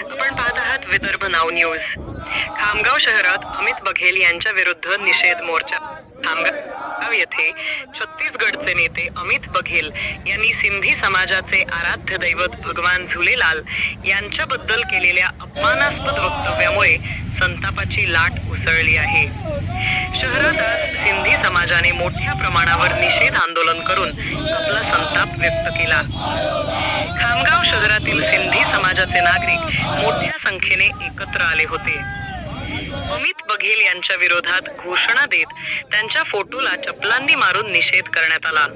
आपण पाहत आहात विदर्भ नाव न्यूज. खामगाव शहरात अमित बघेल यांच्या विरुद्ध निषेध मोर्चा. खामगाव येथे छत्तीसगडचे नेते अमित बघेल यांनी सिंधी समाजाचे आराध्य दैवत भगवान झुलेलाल यांच्याबद्दल केलेल्या अपमानास्पद वक्तव्यामुळे संतापाची लाट उसळली आहे. शहरात आज सिंधी समाजाने मोठ्या प्रमाणावर निषेध आंदोलन करून आपला संताप व्यक्त केला. खामगाव शहरातील सिंधी समाजाचे नागरिक मोठ्या संख्येने एकत्र आले होते. अमित बघेल यांच्या विरोधात घोषणा देत त्यांच्या फोटोला चपलांनी मारून निषेध करण्यात आला.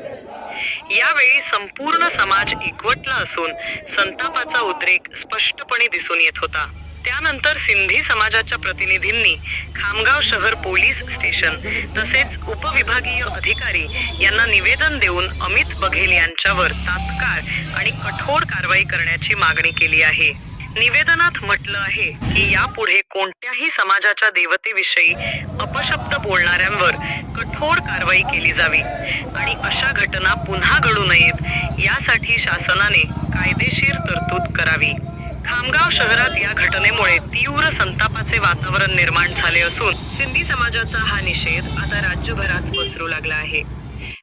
यावेळी संपूर्ण समाज एकवटला असून संतापाचा उद्रेक स्पष्टपणे दिसून येत होता. त्यानंतर सिंधी समाजाच्या प्रतिनिधींनी खामगाव शहर पोलीस स्टेशन तसेच उपविभागीय अधिकारी यांना निवेदन देऊन अमित बघेल यांच्यावर तात्काळ आणि कठोर कारवाई करण्याची मागणी केली आहे. निवेदनात म्हटलं आहे की यापुढे कोणत्याही समाजाच्या देवतेविषयी अपशब्द बोलणाऱ्यांवर कठोर कारवाई केली जावी आणि अशा घटना पुन्हा घडू नयेत यासाठी शासनाने कायदेशीर तरतूद करावी. खामगाव शहरात या घटनेमुळे तीव्र संतापाचे वातावरण निर्माण झाले असून सिंधी समाजाचा हा निषेध आता राज्यभरात पसरू लागला आहे.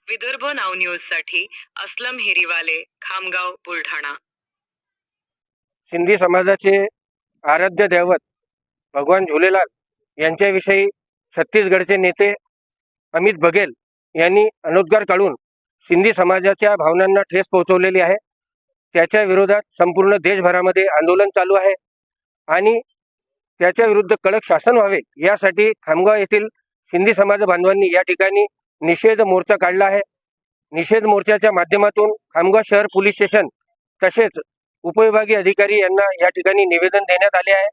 विदर्भ नाव न्यूजसाठी अस्लम हिरीवाले खामगाव बुलढाणा. सिंधी समाजाचे आराध्य दैवत भगवान झुलेलाल यांच्याविषयी छत्तीसगडचे नेते अमित बघेल यांनी अनुद्गार काढून सिंधी समाजाच्या भावनांना ठेस पोहोचवलेली आहे. त्याच्या विरोधात संपूर्ण देशभरामध्ये आंदोलन चालू आहे. आणि त्याच्या विरुद्ध कडक शासन व्हावे यासाठी खामगाव येथील सिंधी समाज बांधवांनी या ठिकाणी निषेध मोर्चा काढला आहे. निषेध मोर्चाच्या माध्यमातून खामगाव शहर पोलीस स्टेशन तसेच उपविभागीय अधिकारी यांना या ठिकाणी निवेदन देण्यात आले आहे.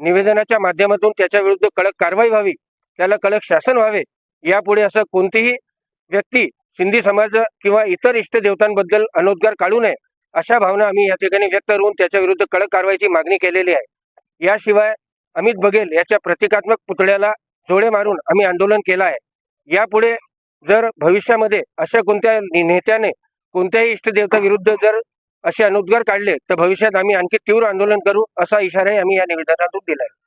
निवेदनाच्या माध्यमातून त्याच्या विरुद्ध कडक कारवाई व्हावी त्याला कडक शासन व्हावे यापुढे असं कोणतीही व्यक्ती सिंधी समाज किंवा इतर इष्टदेवतांबद्दल अनोद्गार काढू नये. अशा भावना आम्ही या ठिकाणी व्यक्त करून त्याच्या विरुद्ध कडक कारवाईची मागणी केलेली आहे. याशिवाय अमित बघेल याच्या प्रतिकात्मक पुतळ्याला जोडे मारून आम्ही आंदोलन केलं आहे. यापुढे जर भविष्यामध्ये अशा कोणत्या नेत्याने कोणत्याही इष्टदेवता विरुद्ध जर असे अनुद्गार काढले तर भविष्यात आम्ही आणखी तीव्र आंदोलन करू असा इशाराही आम्ही या निवेदनातून दिला आहे